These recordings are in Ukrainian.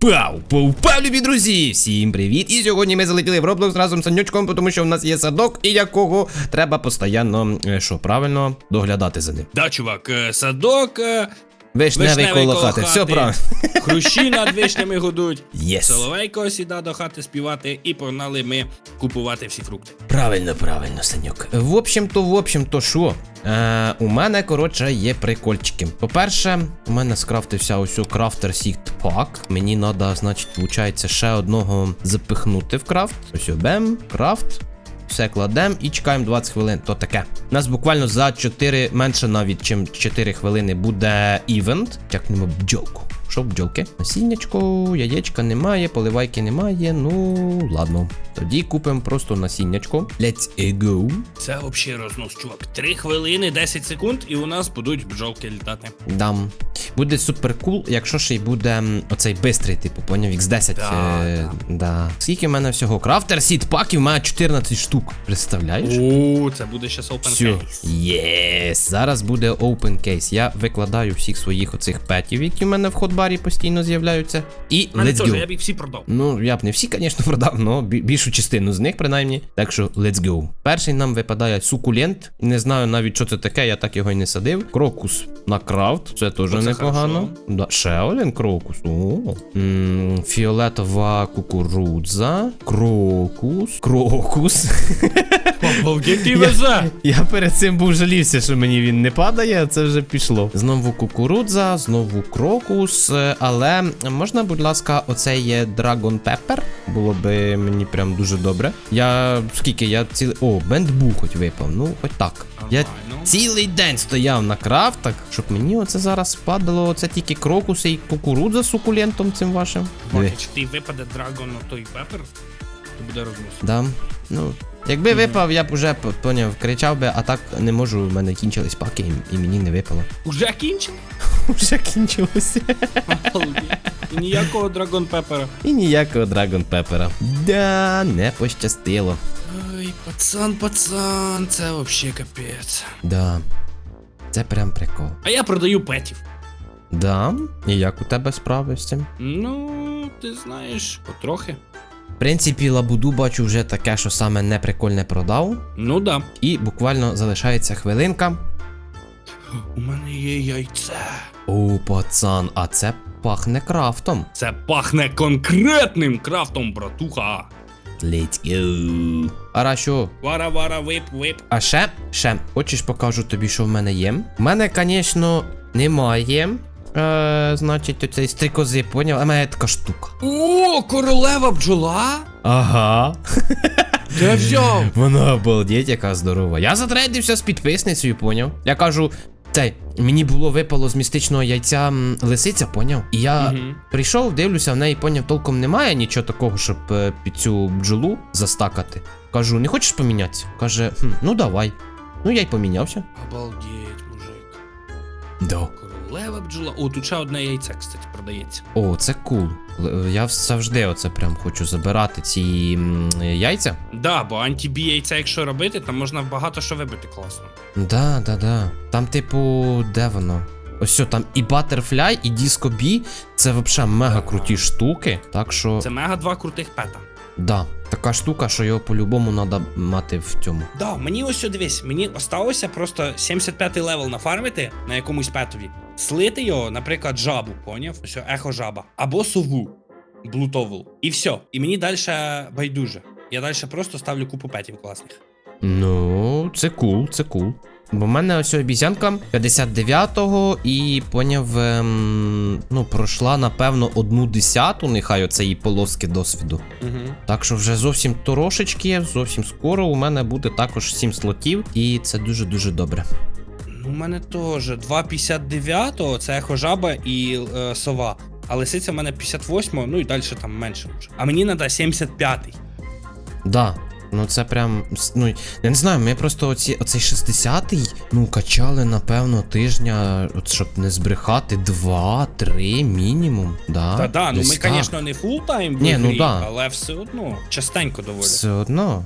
Пау, пау, пау, любі друзі! Всім привіт! І сьогодні ми залетіли в Roblox разом з Санючком, тому що в нас є садок, і якого треба постійно, е, що правильно, доглядати за ним. Да, чувак, е, садок, е, Вишневий коло хати, все правильно. хрущі над вишнями годуть. Єс. Соловейко сіда до хати співати, і погнали ми купувати всі фрукти. Правильно, правильно, Санюк. В общем-то, в общем-то, що? Е, у мене, коротше, є прикольчики. По-перше, у мене скрафтився ось крафтер Seed Pack. Мені треба, значить, виходить, ще одного запихнути в крафт. Ось бем, крафт. Все кладемо і чекаємо 20 хвилин. То таке. У нас буквально за 4, менше навіть, чим 4 хвилини буде івент. Тякнемо бджолку. Що бджолки? Насіннячко, яєчка немає, поливайки немає. Ну, ладно. Тоді купимо просто насіннячко. Let's go. Це взагалі рознос, чувак. 3 хвилини, 10 секунд, і у нас будуть бджолки літати. Дам. Буде супер кул, якщо ще й буде оцей бистрий, типу, поняв, X10. Да, е, да. Скільки в мене всього? Крафтер сіт паків має 14 штук. Представляєш? О, це буде щас open Все. case. Єс, зараз буде open case. Я викладаю всіх своїх оцих петів, які в мене в ходбарі постійно з'являються. І мене let's go. я б їх всі продав. Ну, я б не всі, звісно, продав, але більшу частину з них, принаймні. Так що, let's go. Перший нам випадає сукулент. Не знаю навіть, що це таке, я так його й не садив. Крокус на крафт, це теж Оце непогано. Да, ще один крокус. О. М, фіолетова кукурудза. Крокус. Крокус. Обалдеть ти везе. Я перед цим був жалівся, що мені він не падає, а це вже пішло. Знову кукурудза, знову крокус. е, Але можна, будь ласка, оцей є Dragon Pepper? Було би мені прям дуже добре. Я скільки я цілий. О, бендбу хоч випав. Ну, хоч так. Я цілий день стояв на крафтах, щоб мені оце зараз падало. Оце тільки крокуси і кукурудза з сукулентом цим вашим. Якщо ти випаде драгон той пепер, то буде рознос. Да. Ну, якби випав, я б уже поняв, кричав би, а так не можу, в мене кінчились паки і, і мені не випало. Уже кінчили? Уже кінчилося. І ніякого драгон пепера. І ніякого Драгон Пепера. Да, не пощастило. Ой, пацан, пацан, це вообще капець. Да. Це прям прикол. А я продаю петів. Да. І як у тебе справи з цим? Ну, ти знаєш, потрохи. В принципі, лабуду бачу вже таке, що саме неприкольне продав. Ну да. І буквально залишається хвилинка. У мене є яйце. О, пацан, а це пахне крафтом. Це пахне конкретним крафтом, братуха. Let's go. Ара що? Вара, вара, вип, вип. А ще, ще, хочеш покажу тобі, що в мене є? В мене, звісно, немає. Е, значить, оцей стрикози, поняв, а в мене така штука. О, королева бджола? Ага. Де взяв? Вона обалдеть, яка здорова. Я затрейдився з підписницею, поняв. Я кажу, цей, мені було випало з містичного яйця лисиця, поняв? І я угу. прийшов, дивлюся, в неї поняв, толком немає нічого такого, щоб е, під цю бджолу застакати. Кажу, не хочеш помінятися? Каже, хм, ну давай. Ну я й помінявся. Обалдеть, мужик. Королева бджола. О, тут ще одне яйце, кстати, продається. О, це кул. Л- Я завжди оце прям хочу забирати ці м, яйця. Да, бо антибі яйця, якщо робити, там можна багато що вибити класно. Да, да, да. Там, типу, де воно? Ось що, там і Butterfly, і Disco Bee. Це взагалі мега круті штуки. Так що, Це мега два крутих пета. да, така штука, що його по-любому треба мати в цьому. Да, мені ось дивись, мені осталося просто 75-й левел нафармити на якомусь петові. Слити його, наприклад, жабу, поняв? Ось ехо жаба. Або сову. блутову. І все. І мені далі байдуже. Я далі просто ставлю купу петів класних. Ну, це кул, це кул. Бо в мене ось обіцянка 59-го і поняв, ем, ну, пройшла, напевно, одну десяту, нехай оцеї полоски досвіду. Угу. Так що вже зовсім трошечки, зовсім скоро у мене буде також 7 слотів, і це дуже-дуже добре. Ну, у мене теж 2,59, це ехо жаба і е, сова. А лисиця в мене 58, ну і далі там менше. А мені треба 75-й. Да. Ну це прям. Ну, я не знаю, ми просто оці, оцей 60-й, ну, качали, напевно, тижня, от щоб не збрехати, 2-3 мінімум. Да, Та да, ну ми, так. звісно, не фултайм в Ні, ну да. але все одно частенько доволі. Все одно.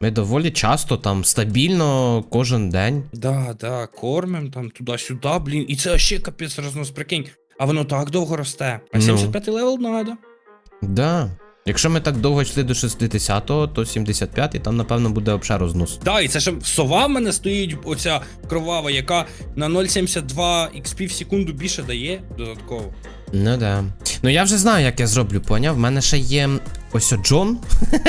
Ми доволі часто там стабільно кожен день. Да, да, кормим там туди-сюди, блін. І це ще капець рознос, прикинь. А воно так довго росте. А Ну. 75 левел надо. Да. Якщо ми так довго йшли до 60-го, то 75-й там, напевно, буде обше рознос. Да, і це ще сова в мене стоїть, оця кровава, яка на 0,72 XP в секунду більше дає додатково. Ну да. Ну я вже знаю, як я зроблю, поняв? В мене ще є ось о Джон.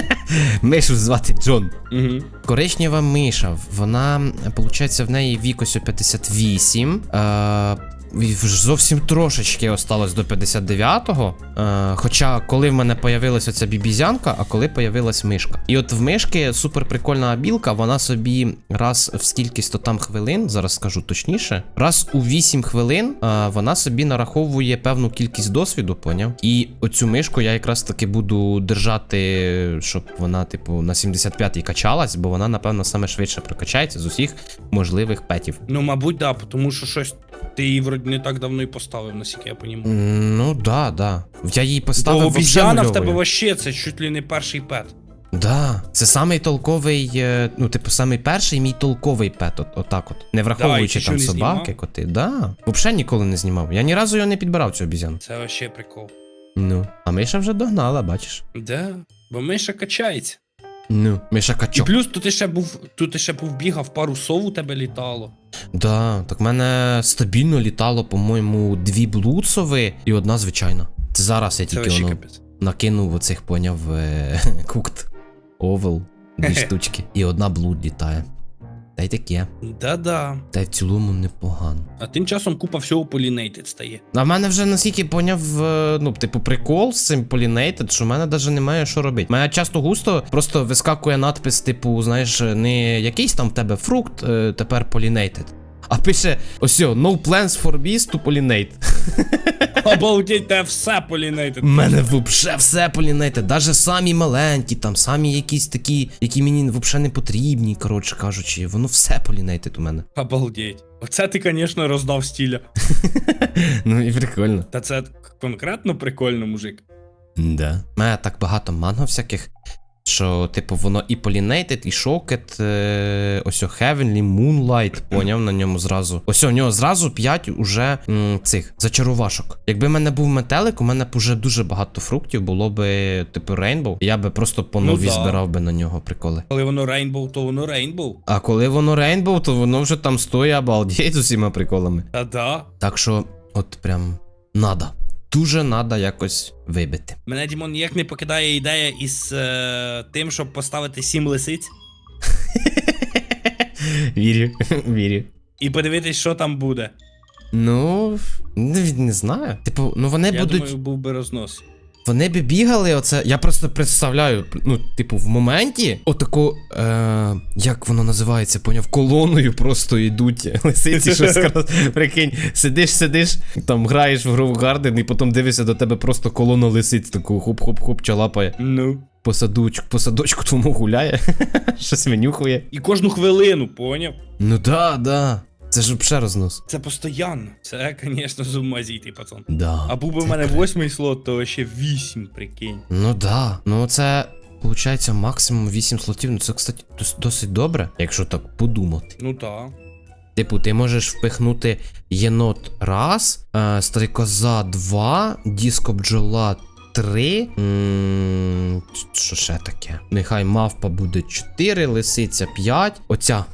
Мишу звати Джон. Угу. Коричнева миша, вона, виходить, в неї вік ось о 58. Е, зовсім трошечки осталось до 59-го. Е, хоча, коли в мене появилася ця бібізянка, а коли появилась мишка. І от в мишки супер прикольна білка, вона собі раз в скількись то там хвилин, зараз скажу точніше, раз у 8 хвилин е, вона собі нараховує певну кількість досвіду, поняв? І оцю мишку я якраз таки буду держати, щоб вона, типу, на 75-й качалась, бо вона, напевно, саме швидше прокачається з усіх можливих петів. Ну, мабуть, да, тому що щось ти її вроді не так давно і поставив, наскільки я понімаю. Ну да, да. Я її поставив вообще обіцяна в тебе вообще це чуть ли не перший пет. Да, це самий толковий, е, ну, типу, самий перший мій толковий пет, от, отак от. Не враховуючи ти там не собаки, знімав? коти. Да. Взагалі ніколи не знімав. Я ні разу його не підбирав цю обізяну. Це вообще прикол. Ну, а Миша вже догнала, бачиш. Да, бо миша качається. Ну, Миша І качок. плюс тут ще був, тут ще був бігав, пару сов у тебе літало. Да, так в мене стабільно літало, по-моєму, дві блуцови і одна звичайна. Це зараз я Це тільки вообще воно капець. накинув оцих поняв е, кукт овел, дві штучки. І одна блуд літає. Та й таке. Да-да. Та й в цілому непогано. А тим часом купа всього полінейтед стає. А в мене вже наскільки поняв, ну, типу, прикол з цим полінейтед, що в мене навіть немає що робити. Мене часто густо просто вискакує надпис, типу, знаєш, не якийсь там в тебе фрукт, е, тепер Pollinated. А пише ось no plans for bees to pollinate. Обалдеть, те все полінейтед. У мене вообще все Pollinated, даже самі маленькі, там, самі якісь такі, які мені взагалі не потрібні, коротше кажучи, воно все Pollinated у мене. Обалдеть. Оце ти, звісно, роздав стіля. Ну і прикольно. Та це конкретно прикольно, мужик. Да. У мене так багато манго всяких, що, типу, воно і Pollinated, і Shocked, е, ось о Heavenly, Moonlight, поняв на ньому зразу. Ось у нього зразу 5 уже м, цих зачарувашок. Якби в мене був метелик, у мене б уже дуже багато фруктів було би, типу, Rainbow, я би просто по Ну новій да. збирав би на нього приколи. Коли воно рейнбоу, то воно рейнбоу. А коли воно Rainbow, то воно вже там стоїть обалдеть з усіма приколами. Та да. Так що, от прям надо. Дуже треба якось вибити. Мене Дімон ніяк не покидає ідея із е, тим, щоб поставити сім лисиць Вірю, вірю. і подивитись, що там буде. Ну, не, не знаю. Типу, ну вони Я будуть. думаю, був би рознос. Вони би бігали, оце. Я просто представляю, ну, типу, в моменті, отаку, е, як воно називається, поняв, колоною просто йдуть лисиці, щось прикинь, сидиш, сидиш, там граєш в гру в Гарден, і потім дивишся до тебе просто колона лисиць, таку хоп-хоп-хоп, чалапає. Ну. По садочку, по садочку тому гуляє, щось винюхує. І кожну хвилину, поняв? Ну да, да. Це ж взагалі рознос. Це постоянно. Це, звісно, з ума пацан. Да. А був би в мене восьмий слот, то ще вісім, прикинь. Ну да. Ну це виходить максимум 8 слотів. Ну це, кстати, досить добре, якщо так подумати. Ну так. Типу, ти можеш впихнути єнот раз, е, стрикоза 2, диско бджола 3. М, Що ще таке? Нехай мавпа буде 4, лисиця 5. Оця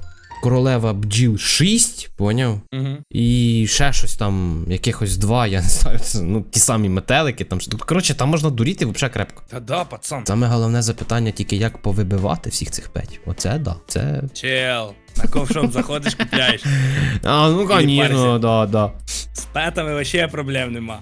королева бджіл 6, поняв? Угу. І ще щось там, якихось два, я не знаю, ну ті самі метелики. Там, коротше, там можна дуріти взагалі крепко. Та да, пацан. Саме головне запитання тільки як повибивати всіх цих петів. Оце да. Це. Чел. На ковшом заходиш, купляєш. А, ну конечно, да, да. З петами вообще проблем нема.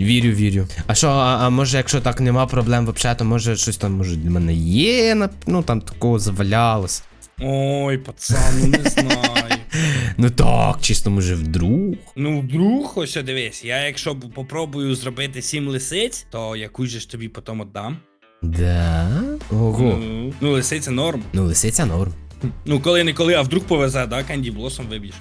Вірю, вірю. А що, а, а може, якщо так нема проблем взагалі, то може щось там може для мене є, ну там такого завалялось. Ой, пацан, ну не знаю. Ну так, чисто може вдруг. Ну, вдруг, ось дивись, я якщо попробую зробити сім лисиць, то яку же ж тобі потім віддам? Да? Ого. Ну, ну, лисиця норм. Ну, лисиця норм. Ну, коли не коли, а вдруг повезе, да, Канді Блосом виб'єш.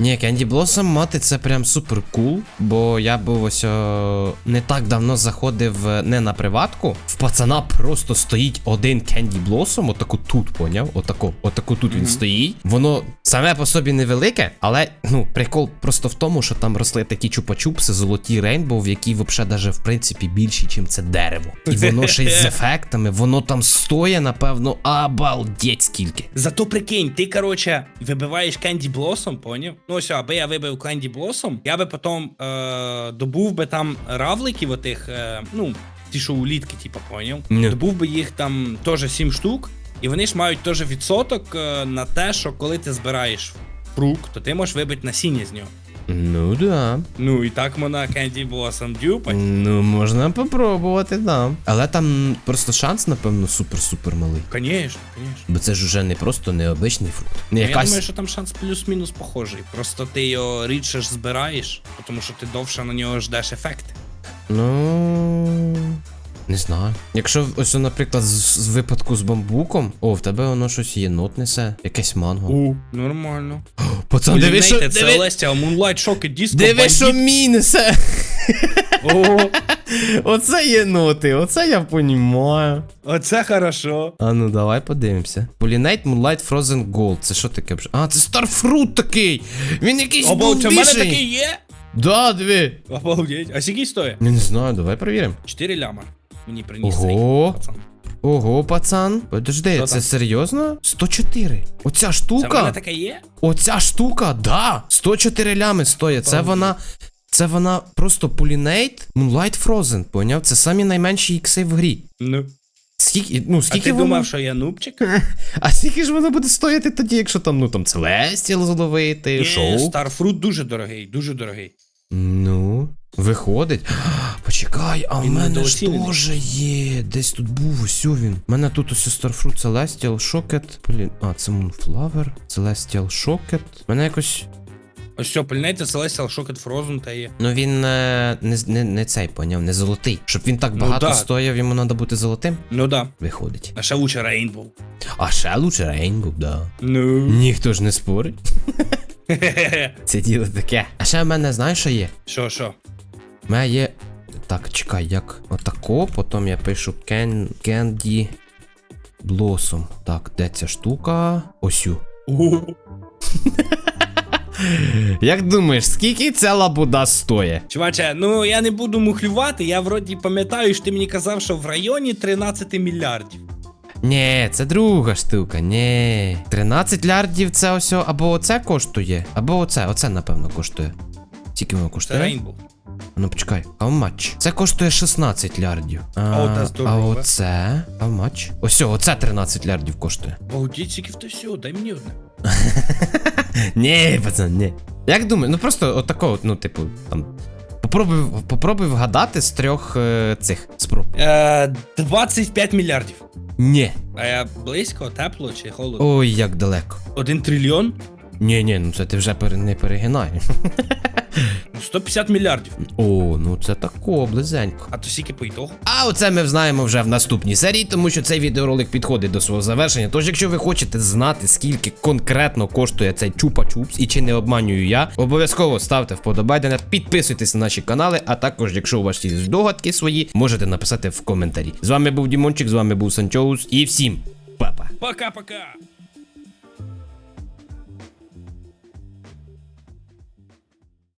Ні, Candy Blossom мати це прям супер кул, бо я був ось о, не так давно заходив е, не на приватку. В пацана просто стоїть один Candy Blossom, отаку тут, поняв? Отаку, отаку тут він стоїть. Воно саме по собі невелике, але ну, прикол просто в тому, що там росли такі чупа-чупси, золоті рейнбоу, які взагалі даже в принципі більші, чим це дерево. І воно ще й з ефектами, воно там стоїть, напевно, обалдеть скільки. Зато прикинь, ти, короче, вибиваєш Candy Blossom, поняв? Ну ось, аби я вибив Кленді Блосом, я би потім е, добув би там равликів отих, е, ну, ті, що улітки, типу, поняв? Ні. Добув би їх там теж 7 штук, і вони ж мають теж відсоток е, на те, що коли ти збираєш фрукт, то ти можеш вибити насіння з нього. Ну да. Ну і так можна Candy Blossom дюпать. Ну, можна попробувати, да. Але там просто шанс, напевно, супер-супер малий. Конечно, конечно. Бо це ж уже не просто необичний фрукт. Не Я якась. думаю, що там шанс плюс-мінус похожий. Просто ти його рідше ж збираєш, тому що ти довше на нього ждеш ефекти. Ну. Не знаю. Якщо ось, наприклад, з, з випадку з бамбуком, о, в тебе воно щось єнот несе, якесь манго. У, нормально. Пацан, диви, що, Це диви, Celestial, Moonlight Shock, Disco, диви, що мій несе. О, Оце єноти, оце я понімаю. оце хорошо. А ну давай подивимося. Pollinate Moonlight Frozen Gold. Це що таке? А, це Starfruit такий! Він якийсь Обалдеть, у мене такий є? Да, диви. Обалдеть. А скільки стоїть? Не знаю, давай перевіримо. 4 ляма. Мені приніс Ого. цей пацан. Ого, пацан. Подожди, Що це там? серйозно? 104. Оця Це в штука. таке є? Оця штука, да. 104 лями стоїть. Це Обалдеть. вона. Це вона просто Pollinate Moonlight Frozen, поняв? Це самі найменші ікси в грі. Ну. Скільки, ну, А скільки ти воно... думав, що я нубчик? А скільки ж воно буде стояти тоді, якщо там, ну там Celestial зловити, Ні, шоу? Starfruit дуже дорогий, дуже дорогий. Ну, виходить. Почекай, а в Він мене ж недооцінений. теж є. Десь тут був ось він. У мене тут ось Starfruit Celestial Shocket. Блін, а, це Moonflower. Celestial Shocket. У мене якось. Ось все, пильнайте Celestial Shocket Frozen та є. Ну він е, не, з- не, не цей поняв, не золотий. Щоб він так Ну багато да. стояв, йому треба бути золотим. Ну да. Виходить. А ще лучше Rainbow. А ще лучше Rainbow, да. Ну. Ніхто ж не спорить. Це діло таке. А ще в мене, знаєш, що є? Що, що? У мене є. Так, чекай, як отако, потім я пишу Ken... Candy Blossom. Так, де ця штука? Осю. Як думаєш, скільки ця лабуда стоїть? Чуваче, ну я не буду мухлювати, я вроді пам'ятаю, що ти мені казав, що в районі 13 мільярдів. Ні, це друга штука, ні. 13 лярдів це ось або оце коштує, або оце, оце напевно коштує. Скільки воно Це коштує? Rainbow. Ну почекай, how much? Це коштує 16 лярдів. А, А оте а оце, how much? Ось, оце 13 лярдів коштує. Обалдіть, то все, дай мені одне. Ні, пацан, ні. Як думаю, ну просто отако, ну, типу, там. Попробуй, попробуй вгадати з трьох е, цих спроб. Е, 25 мільярдів. Ні. А я близько, тепло чи холодно? Ой, як далеко. Один трильйон? Ні, ні, ну це ти вже не перегинай. Ну, 150 мільярдів. О, ну це тако, близенько. А то скільки по ітогу? А оце ми знаємо вже в наступній серії, тому що цей відеоролик підходить до свого завершення. Тож, якщо ви хочете знати, скільки конкретно коштує цей чупа-чупс і чи не обманюю я, обов'язково ставте вподобайдення, підписуйтесь на наші канали, а також, якщо у вас є здогадки свої, можете написати в коментарі. З вами був Дімончик, з вами був Санчоус і всім па-па. Пока-пока!